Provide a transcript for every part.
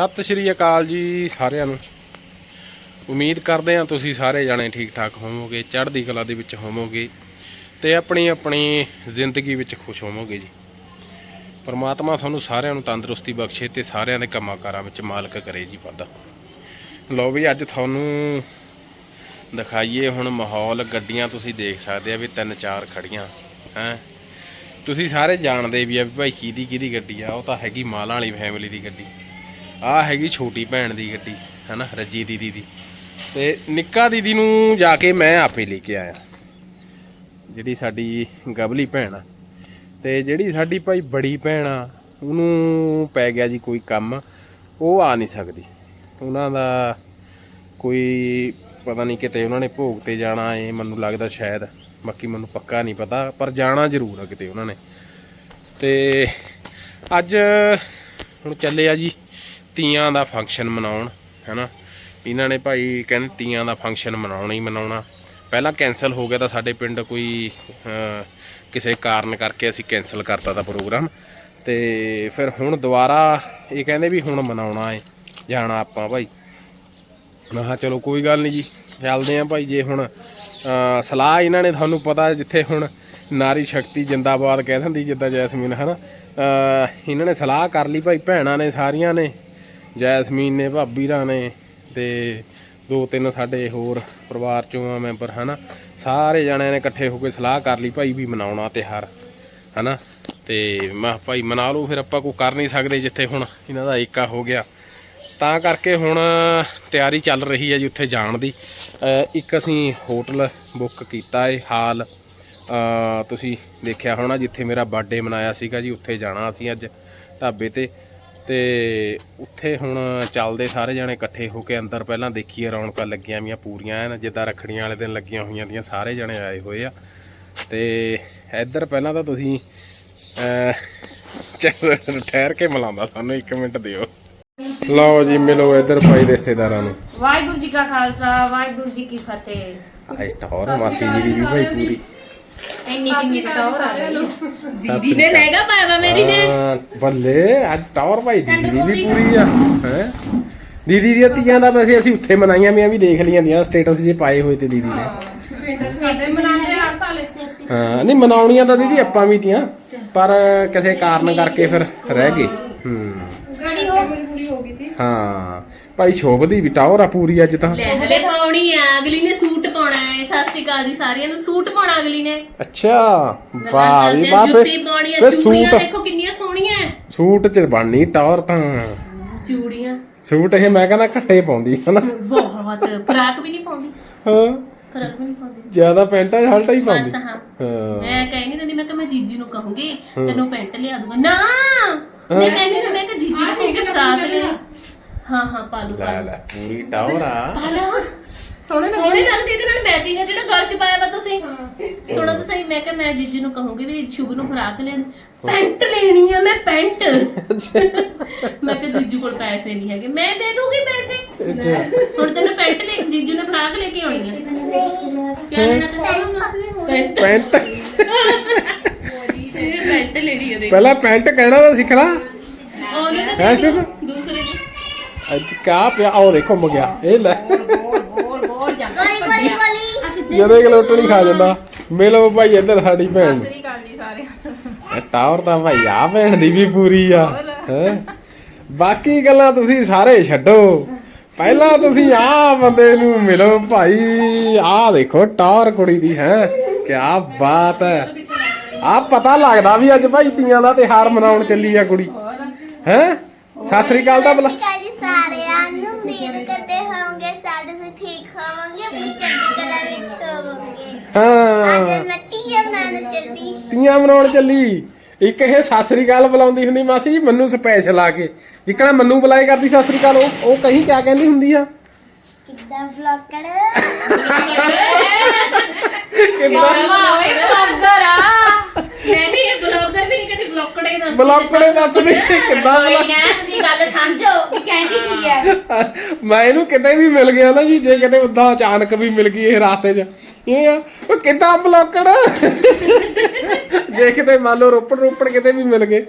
ਸਤਿ ਸ਼੍ਰੀ ਅਕਾਲ ਜੀ ਸਾਰਿਆਂ ਨੂੰ। ਉਮੀਦ ਕਰਦੇ ਹਾਂ ਤੁਸੀਂ ਸਾਰੇ ਜਾਣੇ ਠੀਕ ਠਾਕ ਹੋਵੋਗੇ, ਚੜ੍ਹਦੀ ਕਲਾ ਦੇ ਵਿੱਚ ਹੋਵੋਗੇ ਤੇ ਆਪਣੀ ਆਪਣੀ ਜ਼ਿੰਦਗੀ ਵਿੱਚ ਖੁਸ਼ ਹੋਵੋਗੇ ਜੀ। ਪਰਮਾਤਮਾ ਤੁਹਾਨੂੰ ਸਾਰਿਆਂ ਨੂੰ ਤੰਦਰੁਸਤੀ ਬਖਸ਼ੇ ਤੇ ਸਾਰਿਆਂ ਦੇ ਕੰਮਾਂ ਕਾਰਾਂ ਵਿੱਚ ਮਾਲਕ ਕਰੇ ਜੀ ਵਾਧਾ ਲਓ ਵੀ ਅੱਜ ਤੁਹਾਨੂੰ ਦਿਖਾਈਏ ਹੁਣ ਮਾਹੌਲ, ਗੱਡੀਆਂ ਤੁਸੀਂ ਦੇਖ ਸਕਦੇ ਆ ਵੀ ਤਿੰਨ ਚਾਰ ਖੜੀਆਂ ਹੈ। ਤੁਸੀਂ ਸਾਰੇ ਜਾਣਦੇ ਵੀ ਆ ਵੀ ਭਾਈ ਕਿਹਦੀ ਕਿਹਦੀ ਗੱਡੀ ਆ, ਉਹ ਤਾਂ ਹੈਗੀ ਮਾਲਾਂ ਵਾਲੀ ਫੈਮਿਲੀ ਦੀ ਗੱਡੀ। ਆ ਹੈਗੀ ਛੋਟੀ ਭੈਣ ਦੀ ਗੱਡੀ, ਹਨਾ, ਰੱਜੀ ਦੀਦੀ ਦੀ। ਤੇ ਨਿੱਕਾ ਦੀਦੀ ਨੂੰ ਜਾ ਕੇ ਮੈਂ ਆਪੇ ਲੈ ਕੇ ਆਇਆ। ਜਿਹੜੀ ਸਾਡੀ ਗਬਲੀ ਭੈਣ ਆ। ਤੇ ਜਿਹੜੀ ਸਾਡੀ ਭਾਈ ਬੜੀ ਭੈਣ ਆ, ਉਹਨੂੰ ਪੈ ਗਿਆ ਜੀ ਕੋਈ ਕੰਮ, ਉਹ ਆ ਨਹੀਂ ਸਕਦੀ। ਉਹਨਾਂ ਦਾ ਕੋਈ ਪਤਾ ਨਹੀਂ ਕਿਤੇ ਉਹਨਾਂ ਨੇ ਭੋਗ ਤੇ ਜਾਣਾ ਏ, ਮੈਨੂੰ ਲੱਗਦਾ ਸ਼ਾਇਦ। ਬਾਕੀ ਮੈਨੂੰ ਪੱਕਾ ਨਹੀਂ ਪਤਾ, ਪਰ ਜਾਣਾ ਜ਼ਰੂਰ ਆ ਕਿਤੇ ਉਹਨਾਂ ਨੇ। ਤੇ ਅੱਜ ਹੁਣ ਚੱਲੇ ਆ ਜੀ। ਤੀਆਂ ਦਾ ਫੰਕਸ਼ਨ ਮਨਾਉਣ ਹੈਨਾ? ਇਹਨਾਂ ਨੇ ਭਾਈ ਕਹਿੰਦੇ ਤੀਆਂ ਦਾ ਫੰਕਸ਼ਨ ਮਨਾਉਣਾ ਹੀ ਮਨਾਉਣਾ। ਪਹਿਲਾਂ ਕੈਨਸਲ ਹੋ ਗਿਆ ਤਾਂ ਸਾਡੇ ਪਿੰਡ ਕੋਈ ਕਿਸੇ ਕਾਰਨ ਕਰਕੇ ਅਸੀਂ ਕੈਨਸਲ ਕਰਤਾ ਤਾਂ ਪ੍ਰੋਗਰਾਮ ਤੇ ਫਿਰ ਹੁਣ ਦੁਬਾਰਾ ਇਹ ਕਹਿੰਦੇ ਵੀ ਹੁਣ ਮਨਾਉਣਾ ਏ ਜਾਣਾ ਆਪਾਂ ਭਾਈ। ਮੈਂ ਕਿਹਾ ਚਲੋ ਕੋਈ ਗੱਲ ਨਹੀਂ ਜੀ ਚੱਲਦੇ ਆਂ ਭਾਈ ਜੇ ਹੁਣ ਸਲਾਹ ਇਹਨਾਂ ਨੇ ਤੁਹਾਨੂੰ ਪਤਾ ਜਿੱਥੇ ਹੁਣ ਨਾਰੀ ਸ਼ਕਤੀ ਜਿੰਦਾਬਾਦ ਕਹਿ ਦਿੰਦੀ ਜਿੱਦਾਂ ਜੈਸਮੀਨ ਹਨਾ? ਅਹ, ਇਹਨਾਂ ਨੇ ਸਲਾਹ ਕਰ ਲਈ ਭਾਈ ਭੈਣਾਂ ਨੇ ਸਾਰੀਆਂ ਨੇ। ਜੈਸਮੀਨ ਨੇ, ਭਾਬੀ ਰਾਂ ਨੇ ਤੇ ਦੋ ਤਿੰਨ ਸਾਡੇ ਹੋਰ ਪਰਿਵਾਰ ਚੋਂ ਆ ਮੈਂਬਰ, ਹਨਾ? ਸਾਰੇ ਜਣਿਆਂ ਨੇ ਇਕੱਠੇ ਹੋ ਕੇ ਸਲਾਹ ਕਰ ਲਈ ਭਾਈ ਵੀ ਮਨਾਉਣਾ ਤਿਉਹਾਰ, ਹਨਾ? ਤੇ ਮੈਂ ਕਿਹਾ ਭਾਈ ਮਨਾ ਲਓ, ਫਿਰ ਆਪਾਂ ਕੋਈ ਕਰ ਨਹੀਂ ਸਕਦੇ ਜਿੱਥੇ ਹੁਣ ਇਹਨਾਂ ਦਾ ਏਕਾ ਹੋ ਗਿਆ। ਤਾਂ ਕਰਕੇ ਹੁਣ ਤਿਆਰੀ ਚੱਲ ਰਹੀ ਹੈ ਜੀ ਉੱਥੇ ਜਾਣ ਦੀ। ਇੱਕ ਅਸੀਂ ਹੋਟਲ ਬੁੱਕ ਕੀਤਾ ਹੈ ਹਾਲ। ਤੁਸੀਂ ਦੇਖਿਆ ਹੋਣਾ ਜਿੱਥੇ ਮੇਰਾ ਬਰਥਡੇ ਮਨਾਇਆ ਸੀਗਾ ਜੀ, ਉੱਥੇ ਜਾਣਾ ਅਸੀਂ ਅੱਜ ਢਾਬੇ ਤੇ। ਤੇ ਉੱਥੇ ਹੁਣ ਚੱਲਦੇ ਸਾਰੇ ਜਾਣੇ ਇਕੱਠੇ ਹੋ ਕੇ ਅੰਦਰ ਪਹਿਲਾਂ ਦੇਖੀਏ ਰੌਣਕਾਂ ਲੱਗੀਆਂ ਵੀਆਂ ਪੂਰੀਆਂ ਐਨ ਜਿੱਦਾਂ ਰੱਖੜੀਆਂ ਵਾਲੇ ਦਿਨ ਲੱਗੀਆਂ ਹੋਈਆਂ ਦੀਆਂ ਸਾਰੇ ਜਾਣੇ ਆਏ ਹੋਏ ਆ। ਤੇ ਇੱਧਰ ਪਹਿਲਾਂ ਤਾਂ ਤੁਸੀਂ ਚੱਲ ਠਹਿਰ ਕੇ ਮਿਲਾਉਂਦਾ ਸਾਨੂੰ 1 ਮਿੰਟ ਦਿਓ। ਲਓ ਜੀ ਮਿਲੋ ਇੱਧਰ ਭਾਈ ਰਿਸ਼ਤੇਦਾਰਾਂ ਨੂੰ। ਵਾਹਿਗੁਰੂ ਜੀ ਕਾ ਖਾਲਸਾ ਵਾਹਿਗੁਰੂ ਜੀ ਕੀ ਫਤਿਹ। ਆਏ ਟੌਰ ਮਾਸੀ ਜੀ ਦੀ ਵੀ ਭਾਈ ਪੂਰੀ। ਇੰਨੀ ਕਿੰਨੀ ਟੌਰ ਆ ਗਈ ਦੀਦੀ ਨੇ ਲੈਗਾ ਪਾਇਆ ਮੇਰੀ ਨੇ। ਹਾਂ, ਬੱਲੇ ਅੱਜ ਟੌਰ ਭਾਈ ਦੀਦੀ ਦੀ ਵੀ ਪੂਰੀ ਆ ਹੈ? ਦੀਦੀ ਦੀਆਂ ਤੀਆਂ ਦਾ ਵੈਸੇ ਅਸੀਂ ਉੱਥੇ ਮਨਾਈਆਂ ਵੀਆਂ ਵੀ ਦੇਖ ਲਈਆਂ ਦੀਆਂ ਸਟੇਟਸ ਜੇ ਪਾਏ ਹੋਏ ਤੇ ਦੀਦੀ ਨੇ। ਸਾਡੇ ਮਨਾਉਂਦੇ ਹਰ ਸਾਲ ਇੱਥੇ ਹਾਂ ਨਹੀਂ ਮਨਾਉਣੀਆਂ ਤਾਂ ਦੀਦੀ ਆਪਾਂ ਵੀ ਤੀਆਂ ਪਰ ਕਿਸੇ ਕਾਰਨ ਕਰਕੇ ਫਿਰ ਰਹਿ ਗਏ। ਹੂੰ। ਗੜੀ ਹੋ ਹਾਂ ਭਾਈ ਸ਼ੋਭ ਦੀ ਵੀ ਟੌਰ ਆ ਪੂਰੀ ਅੱਜ ਤਾਂ। ਲੈ ਹਲੇ ਪਾਉਣੀ ਆ ਅਗਲੀ ਨੇ ਸੂਟ ਪਾਉਣਾ ਹੈ। ਸਤਿ ਸ਼੍ਰੀ ਅਕਾਲ ਜੀ ਸਾਰਿਆਂ ਨੂੰ। ਸੂਟ ਪਾਉਣਾ ਅਗਲੀ ਨੇ। ਅੱਛਾ ਵਾਹ ਵੀ ਵਾਹ ਜੁੱਤੀ ਫਿਰ ਪਾਉਣੀ ਆ। ਫਿਰ ਚੂੜੀਆਂ ਸੂਟ ਦੇਖੋ ਕਿੰਨੀਆਂ ਸੋਹਣੀਆਂ ਹੈ। ਸੂਟ ਚ ਬਣਨੀ ਟੌਰ ਤਾਂ। ਚੂੜੀਆਂ। ਸੂਟ ਇਹ ਮੈਂ ਕਹਿੰਦਾ ਘੱਟੇ ਪਾਉਂਦੀ ਹਨਾ। ਬਹੁਤ। ਫਰਾਕ ਵੀ ਨਹੀਂ ਪਾਉਂਦੀ। ਹਾਂ। ਫਰਾਕ ਵੀ ਨਹੀਂ ਪਾਉਂਦੀ। ਜ਼ਿਆਦਾ ਪੈਂਟਾਂ ਸ਼ਰਟਾਂ ਹੀ ਪਾਉਂਦੀ। ਬਸ ਹਾਂ। ਹਾਂ। ਮੈਂ ਕਹਿ ਨਹੀਂ ਦਿੰਦੀ ਮੈਂ ਕਿ ਮੈਂ ਜੀਜੀ ਨੂੰ ਕਹੂੰਗੀ ਤੈਨੂੰ ਪੈਂਟ ਲਿਆ ਦੂੰਗਾ। ਨਾ! ਮੈਂ ਕਹਿੰਦੀ ਮੈਂ ਕਿ ਜੀਜੀ ਨੂੰ ਕਹੂੰਗੀ ਫਰਾਕ ਲੈ ਹਾਂ ਹਾਂ ਪਾ ਲੂ ਪਾ ਲੈ ਲੂ ਲੈ ਪੂਰੀ ਟੌਰ ਆ। ਪਾ ਲਓ। ਸੋਹਣੇ ਸੋਹਣੇ ਲੱਗਦੇ ਇਹਦੇ ਨਾਲ ਮੈਚਿੰਗ ਹੈ ਜਿਹੜਾ ਗਲ ਚ ਪਾਇਆ ਵਾ ਤੁਸੀਂ। ਸੁਣੋ ਤਾਂ ਸਹੀ ਮੈਂ ਕਿ ਮੈਂ ਜੀਜੀ ਨੂੰ ਕਹੂੰਗੀ ਵੀ ਸ਼ੁਭ ਨੂੰ ਫਰਾਕ ਲੈ ਪੈਂਟ ਲੈਣੀ ਆ ਮੈਂ ਪੈਂਟ। ਮੈਂ ਕਿ ਜੀਜੂ ਕੋਲ ਪੈਸੇ ਨਹੀਂ ਹੈਗੇ। ਮੈਂ ਦੇ ਦੂੰਗੀ ਪੈਸੇ। ਅੱਛਾ। ਹੁਣ ਤੈਨੂੰ ਪੈਂਟ ਲੈ ਜੀਜੂ ਨੇ ਫਰਾਕ ਲੈ ਕੇ ਆਉਣੀ ਹੈ ਕਿਆ ਲੈਣਾ ਤੇ ਪੈਂਟ। ਪੈਂਟ। ਪੈਂਟ। ਲੈਣੀ ਹੈ ਦੇਖ। ਪਹਿਲਾਂ ਪੈਂਟ ਕਹਿਣਾ ਤਾਂ ਸਿੱਖ ਲਾ ਉਹਨੂੰ ਤਾਂ? ਦੂਸਰੇ। ਅੱਜ ਕਾ ਪਿਆ ਉਹ ਦੇਖੋ ਮੁ ਗਿਆ ਇਹ ਲੈ। ਜਦੇ ਗਲੋਟਣੀ ਖਾ ਜਾਂਦਾ ਮਿਲੋ ਭਾਈ ਇੱਧਰ ਸਾਡੀ ਭੈਣ ਨੂੰ। ਸ੍ਰੀ ਅਕਾਲ ਜੀ ਸਾਰੇ ਇਹ ਟਾਵਰ ਤਾਂ ਭਾਈ ਆ ਭੈਣ ਦੀ ਵੀ ਪੂਰੀ ਆ ਹੈ? ਬਾਕੀ ਗੱਲਾਂ ਤੁਸੀਂ ਸਾਰੇ ਛੱਡੋ। ਪਹਿਲਾਂ ਤੁਸੀਂ ਆ ਬੰਦੇ ਨੂੰ ਮਿਲੋ ਭਾਈ ਆ ਦੇਖੋ ਟਾਵਰ ਕੁੜੀ ਦੀ ਹੈ? ਕੀ ਬਾਤ ਹੈ। ਆ ਪਤਾ ਲੱਗਦਾ ਵੀ ਅੱਜ ਭਾਈ ਤੀਆਂ ਦਾ ਤਿਹਾਰ ਮਨਾਉਣ ਚੱਲੀ ਆ ਕੁੜੀ। ਹੈ? ਸਤਿ ਸ੍ਰੀ ਅਕਾਲ ਦਾ ਬਲਾ ਕੱਲ ਸਾਰਿਆਂ ਨੂੰ। ਉਮੀਦ ਕਰਦੇ ਹੋਵੋਗੇ ਸਾਡੇ ਸੇ ਠੀਕ ਹੋਵਾਂਗੇ। ਆਪਣੀ ਚੰਗੀ ਕਲਾ ਵਿੱਚ ਹਾਂ। ਤੀਆ ਬਣਾਉਣ ਚੱਲੀ। ਤੀਆਂ ਮਨਾਉਣ ਚੱਲੀ। ਇੱਕ ਇਹ ਸਤਿ ਸ੍ਰੀ ਅਕਾਲ ਬੁਲਾਉਂਦੀ ਹੁੰਦੀ ਮਾਸੀ ਜੀ ਮੈਨੂੰ ਸਪੈਸ਼ਲ ਆ ਕੇ। ਜਿੱਕਣਾ ਮੈਨੂੰ ਬੁਲਾਏ ਕਰਦੀ ਸਤਿ ਸ੍ਰੀ ਅਕਾਲ ਉਹ ਉਹ ਕਹੀ ਕਿਆ ਕਹਿੰਦੀ ਹੁੰਦੀ ਆ? ਕਿੱਦਾਂ ਬਲੌਕਰ? ਕਿੱਦਾਂ? ਨਹੀਂ ਬਲੌਕੜੇ ਦੱਸ ਬਲੌਕੜੇ ਦੱਸ ਦੇ ਕਿੱਦਾਂ ਕੋਈ ਬੁਲਾ ਨਾ ਤੁਸੀਂ ਗੱਲ ਸਮਝੋ ਕੀ ਕਹਿੰਦੀ ਕੀ ਹੈ ਮੈਂ ਇਹਨੂੰ ਕਿਤੇ ਵੀ ਮਿਲ ਗਿਆ ਨਾ ਜੀ ਜੇ ਕਿਤੇ ਉਦਾਂ ਅਚਾਨਕ ਵੀ ਮਿਲ ਗਈ ਇਹ ਰਾਸਤੇ 'ਚ। ਇਹ ਆ ਉਹ ਕਿੱਦਾਂ ਬਲੌਕੜ? ਜੇ ਕਿਤੇ ਮੰਨ ਲਓ ਰੋਪੜ ਰੋਪੜ ਕਿਤੇ ਵੀ ਮਿਲ ਗਏ।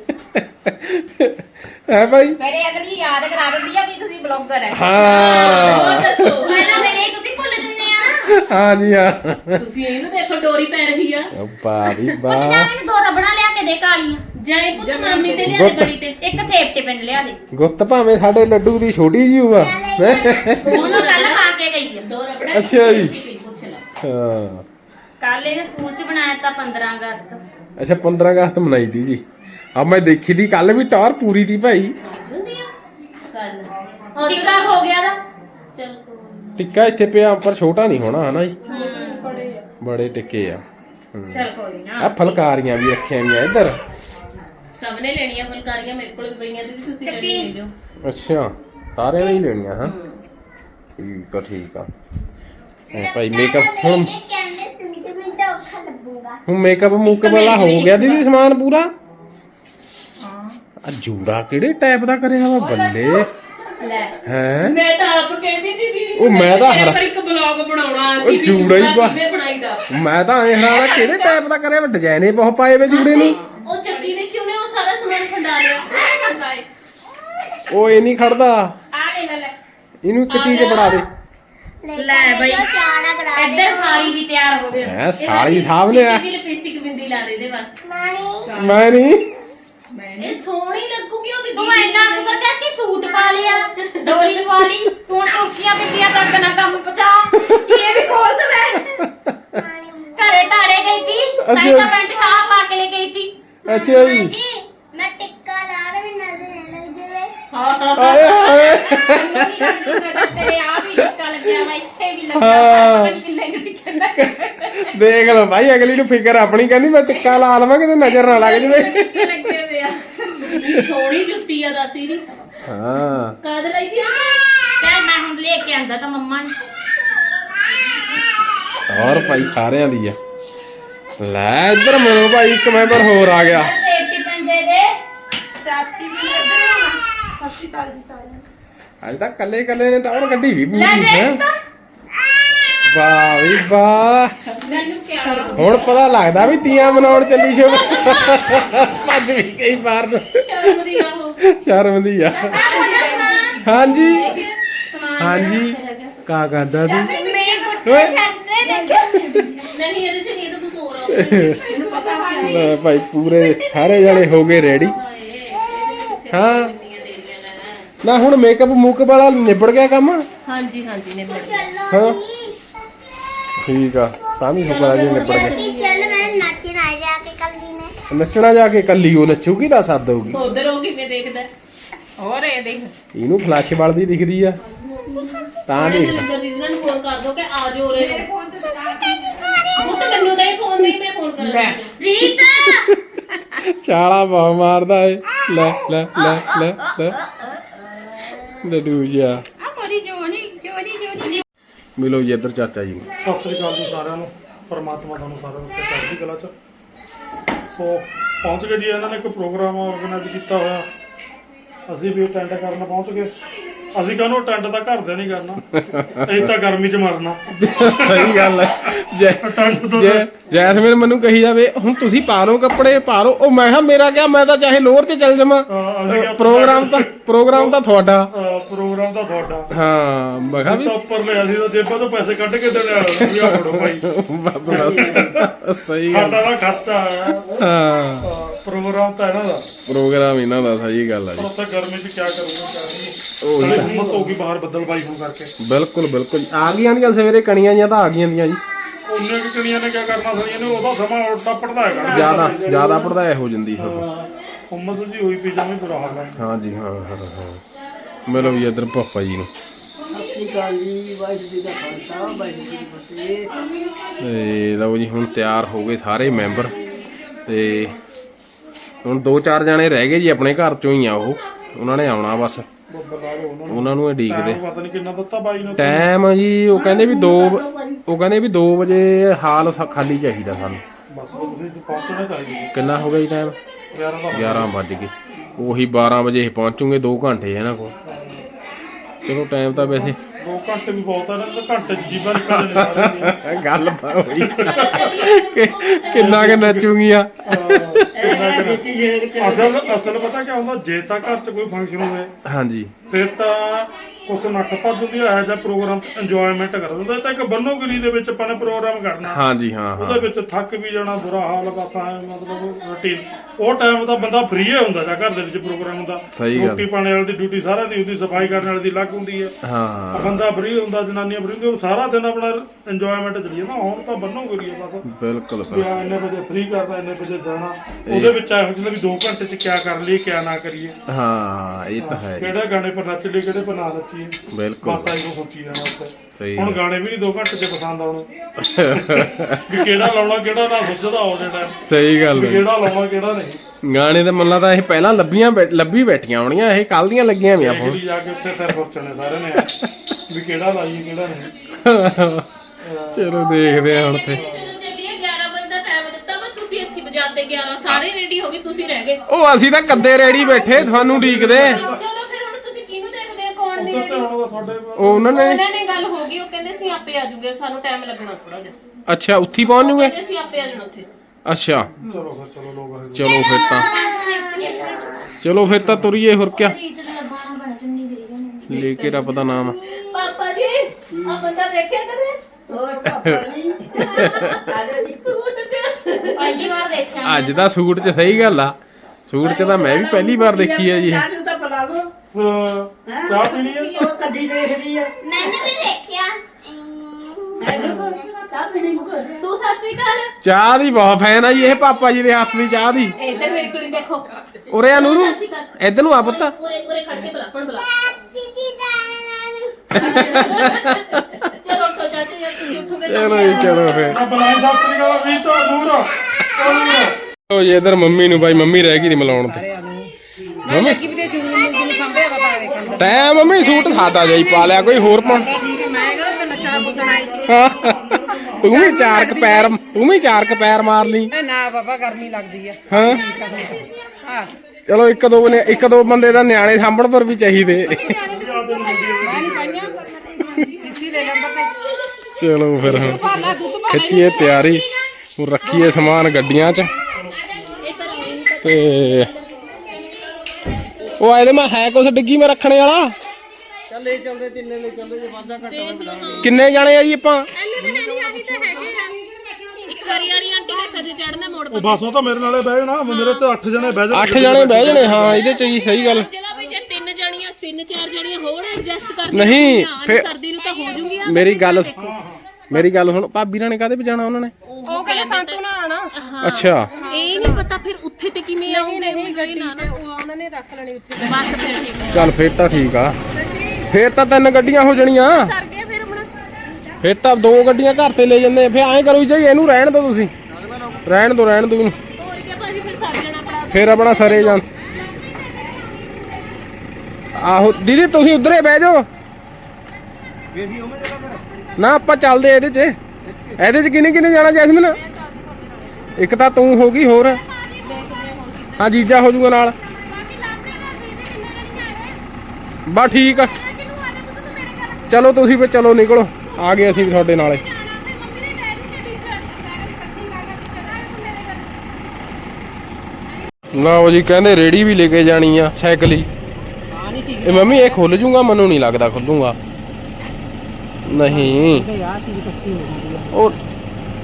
ਹੈ ਭਾਈ? ਮੇਰੇ ਅਗਲੀ ਯਾਦ ਕਰਾ ਦਿੰਦੀ ਆ ਵੀ ਤੁਸੀਂ ਬਲੌਗਰ ਹੈ ਹਾਂ। ਹੋਰ ਦੱਸੋ ਪਹਿਲਾਂ ਮੇਰੇ ਤੁਸੀਂ ਭੁੱਲ ਜੰਨੇ ਆ ਹਾਂ ਜੀ ਹਾਂ। ਤੁਸੀਂ ਇਹਨੂੰ ਦੇਖੋ ਡੋਰੀ ਪੈ ਰਹੀ ਆ। ਉਹ ਬਾਰੀ ਜਾ ਬਾ ਮੈਨੂੰ ਦੋ ਰਬੜਾਂ ਲਿਆ ਕੇ ਦੇ ਕਾਲੀਆਂ। ਜਾਈ ਪੁੱਤ ਮਾਮੀ ਤੇ ਲਿਆ ਦੇ ਬੜੀ ਤੇ। ਇੱਕ ਸੇਫਟੀ ਪਿੰਨ ਲਿਆ ਦੇ। ਗੁੱਤ ਭਾਵੇਂ ਸਾਡੇ ਲੱਡੂ ਦੀ ਛੋਟੀ ਜਿਹੀ ਹੋਆ ਉਹਨੂੰ ਕੱਲ ਪਾ ਕੇ ਗਈ ਆ ਦੋ ਰਬੜਾ ਅੱਛਾ ਜੀ। ਹਾਂ। ਕੱਲ ਇਹਨੇ ਸਕੂਲ ਚ ਬਣਾਇਆ ਤਾਂ 15 ਅਗਸਤ। ਅੱਛਾ 15 ਅਗਸਤ ਮਨਾਈ ਤੀ ਜੀ। ਆ ਮੈਂ ਦੇਖੀ ਦੀ ਕੱਲ ਵੀ ਟੌਰ ਪੂਰੀ ਦੀ ਭਾਈ। ਹੁੰਦੀ ਆ? ਕੱਲ ਟਿੱਕਾ ਹੋ ਗਿਆ ਦਾ? ਚਲ ਕੋਈ ਟਿੱਕਾ ਇੱਥੇ ਪਿਆ ਪਰ ਛੋਟਾ ਨਹੀਂ ਹੋਣਾ ਹਨਾ ਜੀ? ਹੂੰ। ਬੜੇ ਟਿੱਕੇ ਆ। ਚਲ ਕੋਈ ਨਾ। ਆ ਫਲਕਾਰੀਆਂ ਵੀ ਰੱਖੀਆਂ ਵੀਆਂ ਇੱਧਰ। ਸਭ ਨੇ ਲੈਣੀਆਂ ਫੁਲਕਾਰੀਆਂ ਮੇਰੇ ਕੋਲ ਵੀ ਪਈਆਂ ਤੇ ਤੁਸੀਂ ਲੈਣੀ ਲੈ ਲਿਓ। ਅੱਛਾ ਸਾਰਿਆਂ ਨੇ ਹੀ ਲੈਣੀਆਂ ਹਾਂ। ਠੀਕ ਆ ਠੀਕ ਆ। ਹੁਣ ਭਾਈ ਮੇਕਅਪ ਹੁਣ ਕਹਿੰਦੇ ਸੁਣੀ ਤੇ ਮੈਨੂੰ ਤਾਂ ਔਖਾ ਲੱਗੂਗਾ। ਹੁਣ ਮੇਕਅਪ ਮੁੱਕਅਪ ਵਾਲਾ ਹੋ ਗਿਆ ਦੀਦੀ ਸਮਾਨ ਪੂਰਾ? ਆ ਜੂੜਾ ਕਿਹੜੇ ਟਾਈਪ ਦਾ ਕਰਿਆ ਵਾ ਬੱਲੇ? ਲੈ ਹੈ? ਮੈਂ ਤਾਂ ਆਪ ਕਹਿੰਦੀ ਸੀ ਦੀਦੀ ਉਹ ਮੈਂ ਤਾਂ ਹਰਾ- ਇੱਕ ਬਲੌਗ ਬਣਾਉਣਾ ਉਹ ਅਸੀਂ ਵੀ ਜੂੜਾ ਹੀ ਪਾ- ਕਿਵੇਂ ਬਣਾਈਦਾ। ਮੈਂ ਤਾਂ ਐ ਹਰਾਣਾ ਕਿਹੜੇ ਟਾਈਪ ਦਾ ਕਰਿਆ ਵਾ? ਡਿਜ਼ਾਈਨ ਹੀ ਬਹੁਤ ਪਾਏ ਵੇ ਜੂੜੇ ਨੂੰ। ਉਹ ਚੱਕੀ ਨੇ ਕਿਉਂ ਨੇ ਉਹ ਸਾਰਾ ਸਮਾਨ ਖੰਡਾ ਲਿਆ। ਉਹ ਇਹ ਨਹੀਂ ਖੜਦਾ। ਆ ਲੈ ਲੈ ਲੈ। ਇਹਨੂੰ ਇੱਕ ਚੀਜ਼ ਬਣਾ ਦੇ। ਲੈ ਬਈ। ਚਾਣਾ ਕਰਾ ਦੇ ਇੱਧਰ ਸਾਰੀ ਵੀ ਤਿਆਰ ਹੋ ਗਈ। ਹੈ ਸਾਲੀ ਸਾਹਿਬ ਨੇ ਆ ਜੀ ਲਿਪਸਟਿਕ ਬਿੰਦੀ ਲਾ ਦੇ ਦੇ ਬਸ। ਨਾਨੀ ਮੈਂ ਨਹੀਂ ਇਹ ਸੋਹਣੀ ਲੱਗੂਗੀ ਉਹਦੀ ਤੂੰ ਇੰਨਾ ਸ਼ੁਕਰ ਕਰ ਕਿ ਸੂਟ ਪਾ ਲਿਆ ਡੋਰੀ ਪਾ ਲਈ ਤੂੰ ਟੋਕੀਆਂ ਬਿੰਦੀਆਂ ਤੱਕ ਨਾ ਕੰਮ ਪਤਾ। ਇਹ ਵੀ ਖੋਲ ਦੇ ਮੈਂ। ਘਰੇ ਤਾੜੇ ਗਈ ਤੀ ਤਾਈ ਦਾ ਪੈਂਟ ਖਾ ਪਾ ਕੇ ਲੈ ਗਈ ਤੀ। ਅੱਛਾ ਜੀ। ਜੀ ਮੈਂ ਟਿੱਕਾ ਲਾ ਰਿਹਾ ਵੀ ਨਜ਼ਰ ਨਾ ਲੱਗ ਜਾਵੇ। ਹਾਂ ਤਾਂ ਆਏ ਹਾਏ ਤੇਰੇ ਆ ਦੇਖ ਲਓ ਭਾਈ ਅਗਲੀ ਨੂੰ ਫਿਕਰ ਆਪਣੀ ਕਹਿੰਦੀ, ਮੈਂ ਟਿੱਕਾ ਲਾ ਲਵਾਂ ਕਿਤੇ ਨਜ਼ਰ ਨਾ ਲੱਗ ਜਵੇ। ਲੱਗੇ ਹੋਏ ਆ ਸੋਹਣੀ ਜੁੱਤੀ ਆ ਦੱਸੀ ਦੀ ਹਾਂ। ਕਾਦ ਲਈ ਦੀ ਚੱਲ ਮੈਂ ਹੁਣ ਲੈ ਕੇ ਆਂਦਾ ਤਾਂ ਮੰਮਾ ਨੇ ਹੋਰ ਭਾਈ ਸਾਰਿਆਂ ਦੀ ਆ। ਲੈ ਇੱਧਰ ਮਨੋ ਭਾਈ, ਇੱਕ ਮੈਂਬਰ ਹੋਰ ਆ ਗਿਆ। ਸੇਫਟੀ ਪਿੰਨ ਦੇ ਸਾਥੀ ਵੀ ਇੱਧਰ ਆਉਣਾ ਸਤਿ ਸ਼੍ਰੀ ਅਕਾਲ ਜੀ ਸਾਰਿਆਂ ਅੱਜ ਤਾਂ ਕੱਲੇ ਕੱਲੇ ਨੇ ਟਾਵਰ ਕੱਢੀ ਵੀ ਪੂਰੀ, ਹੈ। ਵਾਹ ਵੀ ਵਾਹ ਹੁਣ ਪਤਾ ਲੱਗਦਾ ਵੀ ਤੀਆਂ ਮਨਾਉਣ ਚੱਲੀ ਸ਼ੋਭ। ਭੱਜ ਵੀ ਕਈ ਵਾਰ ਨੂੰ। ਸ਼ਰਮ ਦੀ ਆ। ਹਾਂਜੀ। ਹਾਂਜੀ। ਕਾ ਕਰਦਾ ਤੂੰ? ਮੇਰੇ ਗੁੱਟੇ ਓਏ। ਛੱਡਦੇ ਦੇਖੋ ਨਹੀਂ ਇਹਦੇ ਚ ਨਹੀਂ ਇਹ ਤਾਂ ਕੁਝ ਹੋਰ ਆ ਮੈਨੂੰ ਪਤਾ ਹੈ ਲੈ ਭਾਈ ਪੂਰੇ ਸਾਰੇ ਜਣੇ ਹੋ ਗਏ ਰੈਡੀ ਹਾਂ। ਨਾ ਹੁਣ ਮੇਕਅਪ ਮੁੱਕ ਵਾਲਾ ਨਿਬੜ ਗਿਆ ਕੰਮ? ਹਾਂਜੀ ਹਾਂਜੀ ਨੇ ਹਾਂ। ਠੀਕ ਆ ਤਾਂ ਵੀ ਸੁਪਰਾ ਜੀ ਨਿਬੜ ਗਿਆ ਚੱਲ ਮੈਂ ਨੱਚਣ ਆ ਜਾ ਕੇ ਕੱਲੀ ਨੇ ਨੱਚਣਾ ਜਾ ਕੇ ਕੱਲੀ ਉਹ ਨੱਚੂਗੀ ਦਾ ਸੱਦ ਹੋਊਗੀ ਉਧਰ ਉਹ ਕਿਵੇਂ ਦੇਖਦਾ। ਹੋਰ ਇਹ ਦੇਖ। ਇਹਨੂੰ ਫਲੈਸ਼ ਬਲਦੀ ਦਿਖਦੀ ਆ। ਤਾਂ ਦੇਖਦਾ ਦਲਿੰਦਰ ਦੀਦੀ ਨੂੰ ਫੋਨ ਕਰ ਦੋ ਕਿ ਆ ਜਾਓ ਰੇ ਉਹ ਤਾਂ ਮੈਨੂੰ ਤਾਂ ਹੀ ਫੋਨ ਨਹੀਂ ਮੈਂ ਫੋਨ ਕਰਾਂ ਰੀਤਾ! ਛਾਲਾ ਬਹੁਤ ਮਾਰਦਾ ਏ। ਲੈ ਲੈ ਲੈ ਲੈ ਲੈ। ਡਡੂ ਜਾ ਮਿਲੋ ਜੀ ਇੱਧਰ ਚਾਚਾ ਜੀ ਨੂੰ। ਸਤਿ ਸ੍ਰੀ ਅਕਾਲ ਜੀ ਸਾਰਿਆਂ ਨੂੰ, ਪਰਮਾਤਮਾ ਤੁਹਾਨੂੰ ਸਾਰਿਆਂ ਨੂੰ ਤੇ ਚੜ੍ਹਦੀ ਕਲਾ ਚ। ਸੋ, ਪਹੁੰਚ ਗਏ ਜੀ, ਇਹਨਾਂ ਨੇ ਇੱਕ ਪ੍ਰੋਗਰਾਮ ਆਰਗੇਨਾਈਜ਼ ਕੀਤਾ ਹੋਇਆ। ਅਸੀਂ ਵੀ ਅਟੈਂਡ ਕਰਨ ਪਹੁੰਚ ਗਏ। ਅਸੀਂ ਕਹਿੰਦੇ ਅਟੈਂਡ ਤਾਂ ਘਰ ਦੇ ਨਹੀਂ ਕਰਨਾ। ਅਸੀਂ ਤਾਂ ਗਰਮੀ ਚ ਮਰਨਾ। ਸਹੀ ਗੱਲ ਹੈ। ਜੈ ਤੋਂ ਜੈ ਜੈਸਮੀਨ ਮੈਨੂੰ ਕਹੀ ਜਾਵੇ ਹੁਣ ਤੁਸੀਂ ਪਾ ਲਓ ਕੱਪੜੇ ਪਾ ਲਓ ਉਹ ਮੈਂ ਕਿਹਾ ਮੇਰਾ ਕਿਆ? ਮੈਂ ਤਾਂ ਚਾਹੇ ਲੋਅਰ 'ਚ ਚੱਲ ਜਾਵਾਂ। ਕਿਹਾ ਪ੍ਰੋਗਰਾਮ ਤਾਂ ਪ੍ਰੋਗਰਾਮ ਤਾਂ ਤੁਹਾਡਾ। ਪ੍ਰੋਗਰਾਮ ਤਾਂ ਤੁਹਾਡਾ। ਹਾਂ ਮੈਂ ਕਿਹਾ ਵੀ ਤਾਂ ਉੱਪਰ ਲਿਆ ਸੀ ਤਾਂ ਜੇਬਾਂ ਤੋਂ ਪੈਸੇ ਕੱਢ ਕੇ ਦੇਣੇ ਆ ਵੀ ਆ ਫੜੋ ਭਾਈ। ਬਸ ਬਸ। ਸਹੀ ਗੱਲ। ਸਾਡਾ ਖਰਚਾ ਹੈ। ਪ੍ਰੋਗਰਾਮ ਤਾਂ ਇਹਨਾਂ ਦਾ। ਪ੍ਰੋਗਰਾਮ ਇਹਨਾਂ ਦਾ ਸਹੀ ਗੱਲ ਹੈ ਜੀ। ਉੱਥੇ ਗਰਮੀ ਚ ਕੀ ਕਰੂੰਗਾ ਉਹੀ ਹੁਮਸ ਹੋ ਗਈ ਬਾਹਰ ਬੱਦਲਬਾਈ ਹੋ ਕਰਕੇ। ਬਿਲਕੁਲ ਬਿਲਕੁਲ। ਆ ਗਈਆਂ ਦੀਆਂ ਸਵੇਰੇ ਕਣੀਆਂ ਜਾਂ ਤਾਂ ਆ ਗਈਆਂ ਦੀਆਂ ਜੀ। ਉਹਨੇ ਕਿ ਕਣੀਆਂ ਨੇ ਕੀ ਕਰਨਾ ਸੜੀਆਂ ਨੇ ਉਹਦਾ ਸਮਾਂ ਉਲਟਾ ਪੜਦਾ ਹੈਗਾ। ਜ਼ਿਆਦਾ ਜ਼ਿਆਦਾ ਪੜਦਾ ਹੋ ਜਾਂਦੀ ਹਾਂ, ਹੁਮਸ ਜੀ ਹੋਈ ਪਈ ਜਾਵੇਂ ਬੁਰਾ ਹਾਲ ਹੈ। ਹਾਂ ਜੀ ਹਾਂ ਹਾਂ ਹਾਂ। ਮਿਲੋ ਵੀ ਇੱਧਰ ਪਾਪਾ ਜੀ ਨੂੰ। ਤੇ ਲਓ ਜੀ ਹੁਣ ਤਿਆਰ ਹੋ ਗਏ ਸਾਰੇ ਮੈਂਬਰ। ਤੇ ਹੁਣ ਦੋ ਚਾਰ ਜਣੇ ਰਹਿ ਗਏ ਜੀ ਆਪਣੇ ਘਰ ਚੋਂ ਹੀ ਆ ਉਹ। ਉਹਨਾਂ ਨੇ ਆਉਣਾ ਬਸ। ਉਹਨਾਂ ਨੂੰ ਇਹ ਡੀਕਦੇ। ਟਾਈਮ ਪਤਾ ਨਹੀਂ ਕਿੰਨਾ ਦਿੱਤਾ ਬਾਈ ਨੇ ਟਾਈਮ ਜੀ ਉਹ ਕਹਿੰਦੇ ਵੀ 2 ਉਹ ਕਹਿੰਦੇ ਵੀ 2 ਵਜੇ ਹਾਲ ਸ- ਖਾਲੀ ਚਾਹੀਦਾ ਸਾਨੂੰ। ਬਸ ਉਹ ਤੁਸੀਂ ਪਹੁੰਚਣਾ ਚਾਹੀਦੀ ਕਿੰਨਾ ਹੋ ਗਿਆ ਜੀ ਟਾਈਮ 11 ਦਾ 11 ਵੱਜ ਗਏ। ਉਹੀ 12 ਵਜੇ ਅਸੀਂ ਪਹੁੰਚੂਗੇ 2 ਘੰਟੇ ਇਹਨਾਂ ਕੋਲ। ਚਲੋ ਟਾਈਮ ਤਾਂ ਵੈਸੇ ਦੋ ਘੰਟੇ ਵੀ ਬਹੁਤ ਆ ਨਾ ਤਾਂ ਘੰਟੇ ਚ ਜੀਬਾਂ ਨਿਕਾਲ ਨੇ ਸਾਰੇ ਦੀਆਂ। ਗੱਲ ਤਾਂ ਹੋਈ। ਕਿੰਨਾ ਕਿ ਨੱਚੂਗੀਆਂ। ਅਸਲ ਅਸਲ ਪਤਾ ਕੀ ਹੁੰਦਾ ਜੇ ਤਾਂ ਘਰ ਚ ਕੋਈ ਫੰਕਸ਼ਨ ਹੋਵੇ ਹਾਂਜੀ। ਫਿਰ ਤਾਂ ਕੁਛ ਨੱਕ ਭੱਜ ਹੁੰਦੀ ਹੈ ਜਿਹਾ ਪ੍ਰੋਗਰਾਮ ਚ ਇੰਜੋਇਮੈਂਟ ਕਰ ਦਿੰਦਾ ਤਾਂ ਇੱਕ ਬੰਨੋਗਰੀ ਦੇ ਵਿੱਚ ਆਪਾਂ ਨੇ ਪ੍ਰੋਗਰਾਮ ਕਰਨਾ। ਹਾਂਜੀ ਹਾਂ ਉਹਦੇ ਹਾਂ ਵਿੱਚ ਥੱਕ ਵੀ ਜਾਣਾ ਬੁਰਾ ਹਾਲ ਬਸ ਐ ਮਤਲਬ ਰੁਟੀਨ ਉਹ ਟਾਈਮ ਤਾਂ ਬੰਦਾ ਫ੍ਰੀ ਹੁੰਦਾ ਜਾਂ ਘਰ ਦੇ ਵਿੱਚ ਪ੍ਰੋਗਰਾਮ ਹੁੰਦਾ। ਸਹੀ ਗੱਲ। ਰੋਟੀ ਪਾਣੀ ਵਾਲੀ ਦੀ ਡਿਊਟੀ ਸਾਰਿਆਂ ਦੀ ਹੁੰਦੀ ਸਫ਼ਾਈ ਕਰਨ ਵਾਲੀ ਦੀ ਅਲੱਗ ਹੁੰਦੀ ਹੈ। ਹਾਂ ਬੰਦਾ ਫ੍ਰੀ ਹੁੰਦਾ ਜਨਾਨੀਆਂ ਫ੍ਰੀ ਹੁੰਦੀਆਂ ਉਹ ਸਾਰਾ ਦਿਨ ਆਪਣਾ ਇੰਜੋਇਮੈਂਟ ਚੱਲੀ ਜਾਂਦਾ ਹੁਣ ਤਾਂ ਬੰਨੋਗਰੀ ਹੈ ਬਸ। ਬਿਲਕੁਲ ਵੀ ਬਿਲਕੁਲ। ਆ ਇੰਨੇ ਵਜੇ ਫ੍ਰੀ ਕਰਦਾ ਇੰਨੇ ਵਜੇ ਜਾਣਾ। ਉਹਦੇ ਵਿੱਚ ਇਹੋ ਜਿਹਾ ਵੀ 2 ਘੰਟੇ ਚ ਕਿਆ ਕਰ ਲਈਏ ਕਿਆ ਨਾ ਕਰੀਏ। ਹਾਂ ਇਹ ਤਾਂ ਹੈ ਕਿਹੜੇ ਗਾਣੇ ਪਰ ਨੱਚ ਲਈਏ ਕਿਹੜੇ ਪਰ ਨਾ ਨੱਚੀਏ। ਬਿਲਕੁਲ। ਬਸ ਆਈ ਨੂੰ ਸੋਚੀ ਜਾਣਾ ਉੱਤੇ ਸਹੀ ਹੁਣ। ਗਾਣੇ ਵੀ ਨਹੀਂ 2 ਘੰਟੇ ਚ ਪਸੰਦ ਆਉਣੇ। ਵੀ ਕਿਹੜਾ ਲਾਉਣਾ ਕਿਹੜਾ ਨਾ ਸੁੱਝਦਾ ਹੋ ਜਿਹੜਾ ਸਹੀ ਗੱਲ ਵੀ ਹੈ। ਕਿਹੜਾ ਲਾਉਣਾ ਕਿਹੜਾ ਨਹੀਂ। ਗਾਣੇ ਤੇ ਮੰਨ ਲਾ ਤਾਂ ਇਹ ਪਹਿਲਾਂ ਲੱਭੀਆਂ ਬੈ- ਲੱਭੀ ਬੈਠੀਆਂ ਹੋਣੀਆਂ ਇਹ ਕੱਲ ਦੀਆਂ ਲੱਗੀਆਂ ਵੀਆਂ ਫੋਨ ਜਾ ਕੇ ਉੱਥੇ ਸਿਰ ਖੁਰਚਣੇ ਸਾਰੇ ਨੇ। ਵੀ ਕਿਹੜਾ ਲਾਈਏ ਕਿਹੜਾ ਨਹੀਂ। ਚਲੋ ਦੇਖਦੇ ਆ ਹੁਣ ਤੇ। ਚਲੋ ਚੱਲੀਏ 11 ਵਜੇ ਦਾ ਟਾਈਮ ਦਿੱਤਾ ਵਾ। ਤੁਸੀਂ ਇੱਥੇ ਵਜਾਤੇ 11 ਸਾਰੇ ਰੈਡੀ ਹੋ ਗਏ ਤੁਸੀਂ ਰਹਿ ਗਏ। ਉਹ ਅਸੀਂ ਤਾਂ ਕੱਦੇ ਰੈਡੀ ਬੈਠੇ ਤੁਹਾਨੂੰ ਢੀਕਦੇ ਚਲੋ ਫਿਰ ਹੁਣ ਤੁਸੀਂ ਕਿਹਨੂੰ ਉੱਤਰ ਉਹ ਉਹਨਾਂ ਨੇ ਉਹਨਾਂ ਨੇ ਗੱਲ ਹੋ ਗਈ ਉਹ ਕਹਿੰਦੇ ਸੀ ਆਪੇ ਆ ਜੂਗੇ ਸਾਨੂੰ ਟਾਈਮ ਲੱਗਣਾ ਥੋੜਾ ਜਿਹਾ। ਅੱਛਾ ਉੱਥੀ ਪਹੁੰਚ ਜੂਗੇ? ਕਹਿੰਦੇ ਸੀ ਆਪੇ ਆ ਜਾਣਾ ਉੱਥੇ। ਅੱਛਾ। ਚਲੋ ਫਿਰ ਚਲੋ ਲੋਕ ਆਏ। ਚਲੋ ਫਿਰ ਤਾਂ। ਚਲੋ ਫਿਰ ਤਾਂ ਤੁਰੀਏ ਹੋਰ ਕਿਆ। ਲੈ ਕੇ ਰੱਬ ਦਾ ਨਾਮ ਪਾਪਾ ਜੀ ਆ ਬੰਦਾ ਦੇਖਿਆ ਕਦੇ? ਸੂਟ ਚ। ਪਹਿਲੀ ਵਾਰ ਦੇਖਿਆ। ਅੱਜ ਦਾ ਸੂਟ 'ਚ ਸਹੀ ਗੱਲ ਆ। ਸੂਟ 'ਚ ਤਾਂ ਮੈਂ ਵੀ ਪਹਿਲੀ ਵਾਰ ਦੇਖੀ ਆ ਜੀ। ਇਹ ਸਾਨੂੰ ਤਾਂ ਬੁਲਾ ਲਓ ਚਾਹ ਪੀਣੀ ਹੈ ਉਹ ਕੱਢੀ ਵੀ ਦੇਖਿਆ। ਤੂੰ ਸਤਿ ਸ਼੍ਰੀ ਚਾਹ ਦੀ ਬਹੁਤ ਫੈਨ ਆ ਜੀ ਇਹ ਪਾਪਾ ਜੀ ਦੇ ਹੱਥ ਦੀ ਚਾਹ ਦੀ। ਇੱਧਰ ਮੇਰੀ ਕੁੜੀ ਦੇਖੋ। ਉਰੇ ਆ ਨੂਰੂ ਇੱਧਰ ਨੂੰ ਆ ਪੁੱਤ। ਉਰੇ ਉਰੇ ਖੜ ਕੇ ਬੁਲਾ ਪੜ ਬੁਲਾ। ਚਲੋ ਉੱਠੋ ਚਾਚੂ ਯਾਰ ਤੁਸੀਂ ਉੱਠੋਗੇ ਚਲੋ ਜੀ, ਚਲੋ ਫੇਰ। ਬਲਾਈ ਸਾਹਿਬ ਸ੍ਰੀ ਅਕਾਲ ਵੀ ਤੋਂ ਦੂਰ ਹੋ। ਜੀ ਇਧਰ ਮੰਮੀ ਨੂੰ ਬਾਈ ਮੰਮੀ ਰਹਿ ਗਈ ਨਹੀਂ ਮਿਲਾਉਣ ਤੇ। ਮੰਮੀ। ਲੱਗੀ ਵੀ ਦੇਖਣ ਤੈਂ ਮੰਮੀ ਸੂਟ ਸਾਦਾ ਜਾਈ ਪਾ ਲਿਆ ਕੋਈ ਹੋਰ ਪਾਉਣ। ਠੀਕ ਹੈ ਮੈਂ ਕਿਹੜਾ ਤੇ ਵੀ ਚਾਰ ਕ ਪੈਰ ਤੂੰ ਵੀ ਚਾਰ ਕ ਪੈਰ ਮਾਰ ਲਈ। ਨਾ ਬਾਬਾ ਗਰਮੀ ਲੱਗਦੀ ਆ। ਹਾਂ। ਹਾਂ। ਚਲੋ ਇੱਕ ਦੋ ਨੇ ਇੱਕ ਦੋ ਬੰਦੇ ਦਾ ਨਿਆਣੇ ਸਾਂਭਣ ਪਰ ਵੀ ਚਾਹੀਦੇ। ਇਸੀ ਲੈ ਲੰਬਾ ਤੇ ਚਲੋ ਫਿਰ ਹੁਣ ਭਾਲਾ ਦੁੱਧ ਭਾਲਾ ਖਿੱਚੀਏ ਤਿਆਰੀ ਹੁਣ ਰੱਖੀਏ ਸਮਾਨ ਗੱਡੀਆਂ 'ਚ। ਤੇ ਉਹ ਇਹਦੇ ਮੈਂ ਹੈ ਕੁਛ ਡਿੱਗੀ ਮੈਂ ਰੱਖਣੇ ਵਾਲਾ। ਚੱਲੇ ਚੱਲਦੇ ਤਿੰਨੇ ਲੈ ਚੱਲਦੇ ਜੇ ਵਾਧਾ ਘਟਾ ਕਿੰਨੇ ਜਾਣੇ ਆ ਜੀ ਆਪਾਂ? ਐਨੇ ਤੇ ਨਹੀਂ ਆਹੀ ਤਾਂ ਹੈਗੇ ਆ। ਇੱਕ ਹਰੀ ਵਾਲੀ ਆਂਟੀ ਨੇ ਕਦੇ ਚੜਨਾ ਮੋੜ ਉਹ ਬਸ ਉਹ ਤਾਂ ਮੇਰੇ ਨਾਲੇ ਬਹਿ ਜਾਣਾ। ਮੇਰੇ ਤੇ 8 ਜਣੇ ਬਹਿ ਜਾਣ। 8 ਜਾਣੇ ਬਹਿ ਜਾਣੇ ਹਾਂ ਇਹਦੇ 'ਚ ਜੀ ਸਹੀ ਗੱਲ। ਜਿਹੜਾ ਵੀ ਜੇ ਤਿੰਨ ਜਣੀਆਂ ਤਿੰਨ ਚਾਰ ਜਣੀਆਂ ਹੋਣ ਐਡਜਸਟ ਕਰ ਨਹੀਂ, ਫਿਰ- ਸਰਦੀ ਨੂੰ ਤਾਂ ਹੋ ਜੂਗੀ ਮੇਰੀ ਗੱਲ ਮੇਰੀ ਗੱਲ ਸੁਣ ਭਾਬੀ ਰਾਣੇ ਕਾਹਦੇ ਤੇ ਜਾਣਾ ਉਹਨਾਂ ਨੇ? ਉਹ ਕਹਿੰਦੇ ਸੰਤੂ ਨਾ ਅੱਛਾ। ਇਹ ਨਹੀਂ ਪਤਾ ਫਿਰ ਉੱਥੇ ਤੇ ਕਿਵੇਂ ਆਉਂਗੇ ਉਹ ਗਏ ਨਾ ਨਾ। ਉਹ ਉਹਨਾਂ ਨੇ ਰੱਖ ਲੈਣੀ ਉੱਥੇ ਬਸ ਫਿਰ ਠੀਕ। ਚੱਲ ਫੇਰ ਤਾਂ ਠੀਕ ਆ। ਫੇਰ ਤਾਂ ਤਿੰਨ ਗੱਡੀਆਂ ਹੋ ਜਾਣੀਆਂ। ਸਰ ਗਏ ਫਿਰ ਹੁਣ। ਫੇਰ ਤਾਂ ਦੋ ਗੱਡੀਆਂ ਘਰ ਤੇ ਲੈ ਜਾਂਦੇ ਫੇਰ ਐਂ ਕਰੋ ਜੀ ਇਹਨੂੰ ਰਹਿਣ ਦਿਓ ਤੁਸੀਂ। ਰਹਿਣ ਦਿਓ ਰਹਿਣ ਦਿਓ ਇਹਨੂੰ। ਹੋਰ ਕੀ ਭਾਜੀ ਫਿਰ ਸਰ ਜਾਣਾ ਪੜਾ ਫੇਰ ਆਪਣਾ ਸਰੇ ਜਾਂ ਆਹੋ ਦੀਦੀ ਤੁਸੀਂ ਉਧਰੇ ਬਹਿ ਜਾਓ। ਨਾ ਆਪਾਂ ਚੱਲਦੇ ਇਹਦੇ 'ਚ। ਇਹਦੇ 'ਚ ਕਿੰਨੇ ਕਿੰਨੇ ਜਾਣਾ ਜੈਸਮਿਨ? ਇੱਕ ਤਾਂ ਤੂੰ ਹੋ ਗਈ ਹੋਰ। ਹਾਂ ਜੀਜਾ ਹੋ ਜਾਊਗਾ ਨਾਲ। ਬਾ ਠੀਕ ਆ। ਚਲੋ ਤੁਸੀਂ ਫਿਰ ਚਲੋ ਨਿਕਲੋ। ਆ ਗਏ ਅਸੀਂ ਵੀ ਤੁਹਾਡੇ ਨਾਲੇ। ਲਓ ਜੀ ਕਹਿੰਦੇ ਰੇੜੀ ਵੀ ਲੈ ਕੇ ਜਾਣੀ ਆ ਸਾਈਕਲ ਹੀ। ਇਹ ਮੰਮੀ ਇਹ ਖੁੱਲ ਜੂਗਾ? ਮੈਨੂੰ ਨਹੀਂ ਲੱਗਦਾ ਖੁੱਲੂਗਾ ਨਹੀਂ। ਉਹ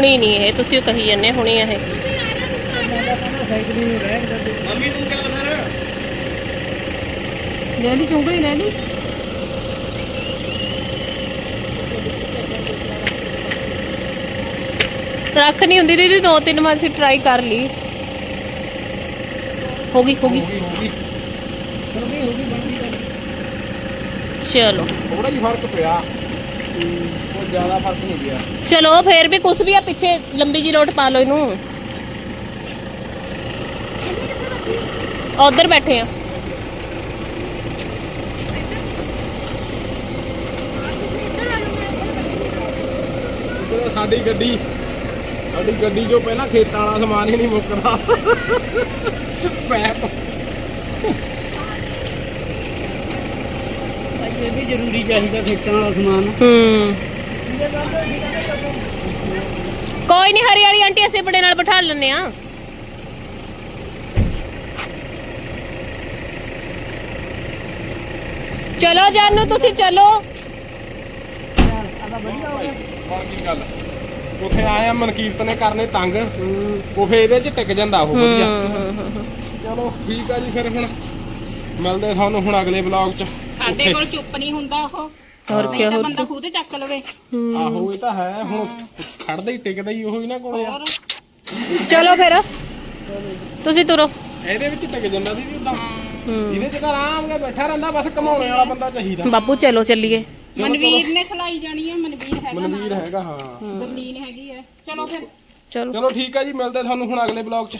ਨਹੀਂ ਇਹ ਤੁਸੀਂ ਕਹੀ ਜੰਨੇ ਹੁਣੀ ਇਹ। ਲੈ ਲਈ ਚੁੰਗਲੀ ਲੈ ਲਈ ਰੱਖ ਨਹੀਂ ਹੁੰਦੀ ਦੀਦੀ ਦੋ ਤਿੰਨ ਵਾਰ ਅਸੀਂ ਟਰਾਈ ਕਰ ਲਈ। ਹੋ ਗਈ ਹੋ ਗਈ। ਚਲੋ। ਥੋੜਾ ਹੀ ਫ਼ਰਕ ਪਿਆ। ਉਹ ਜ਼ਿਆਦਾ ਫ਼ਰਕ ਨਹੀਂ ਪਿਆ ਚਲੋ ਫੇਰ ਵੀ ਕੁਛ ਵੀ ਆ ਪਿੱਛੇ ਲੰਬੀ ਜੀ ਲੋਟ ਪਾ ਲਓ ਇਹਨੂੰ। ਉਧਰ ਬੈਠੇ ਆ। ਸਾਡੀ ਗੱਡੀ ਸਾਡੀ ਗੱਡੀ ਜੋ ਪਹਿਲਾਂ ਖੇਤਾਂ ਵਾਲਾ ਸਮਾਨ ਹੀ ਨਹੀਂ ਮੁੱਕਦਾ। ਪੈਪ। ਇਹ ਵੀ ਜ਼ਰੂਰੀ ਚਾਹੀਦਾ ਖੇਤਾਂ ਵਾਲਾ ਸਮਾਨ। ਹੂੰ। ਕੋਈ ਨਹੀਂ ਹਰੀ ਵਾਲੀ ਆਂਟੀ ਅਸੀਂ ਬੜੇ ਨਾਲ ਬਿਠਾ ਲੈਣੇ ਆ ਚਲੋ ਜਾਨੂ ਤੁਸੀਂ ਚਲੋ। ਕੀ ਗੱਲ? ਉਥੇ ਆਇਆ ਮਨਕੀਰਤ ਨੇ ਕਰਨੇ ਤੰਗ। ਉਹ ਫੇ ਇਹਦੇ ਚ ਟਿਕ ਜਾਂਦਾ ਉਹ ਵਧੀਆ। ਚਲੋ ਠੀਕ ਆ ਜੀ ਫਿਰ ਹੁਣ। ਮਿਲਦੇ ਤੁਹਾਨੂੰ ਹੁਣ ਅਗਲੇ ਵਲੌਗ ਚ। ਸਾਡੇ ਕੋਲ ਚੁੱਪ ਨਹੀਂ ਹੁੰਦਾ ਉਹ। ਹੋਰ ਕੀ ਹੋਰ ਬੰਦਾ ਖੁਦ ਚੱਕ ਲਵੇ। ਆਹੋ ਇਹ ਤਾਂ ਹੈ ਹੁਣ ਖੜਦਾ ਹੀ ਟਿਕਦਾ ਹੀ ਉਹ ਹੀ ਨਾ ਕੋਲੇ ਆ। ਚਲੋ ਫਿਰ। ਤੁਸੀਂ ਤੁਰੋ। ਇਹਦੇ ਵਿੱਚ ਟਿਕ ਜਾਂਦਾ ਸੀ ਉਦਾਂ। ਇਹਦੇ ਚ ਤਾਂ ਆਰਾਮ ਨਾਲ ਬੈਠਾ ਰਹਿੰਦਾ ਬਸ ਕਮਾਉਣੇ ਵਾਲਾ ਬੰਦਾ ਚਾਹੀਦਾ। ਬਾਪੂ ਚਲੋ ਚੱਲੀਏ। ਮਨਵੀਰ ਨੇ ਖਲਾਈ ਜਾਣੀ ਹੈ ਮਨਵੀਰ ਹੈਗਾ ਮਨਵੀਰ ਹੈਗਾ ਹਾਂ। ਗੁਰਲੀਨ ਹੈਗੀ ਹੈ ਚਲੋ ਫਿਰ। ਚਲੋ। ਚਲੋ ਠੀਕ ਆ ਜੀ ਮਿਲਦੇ ਤੁਹਾਨੂੰ ਹੁਣ ਅਗਲੇ ਵਲੌਗ ਚ।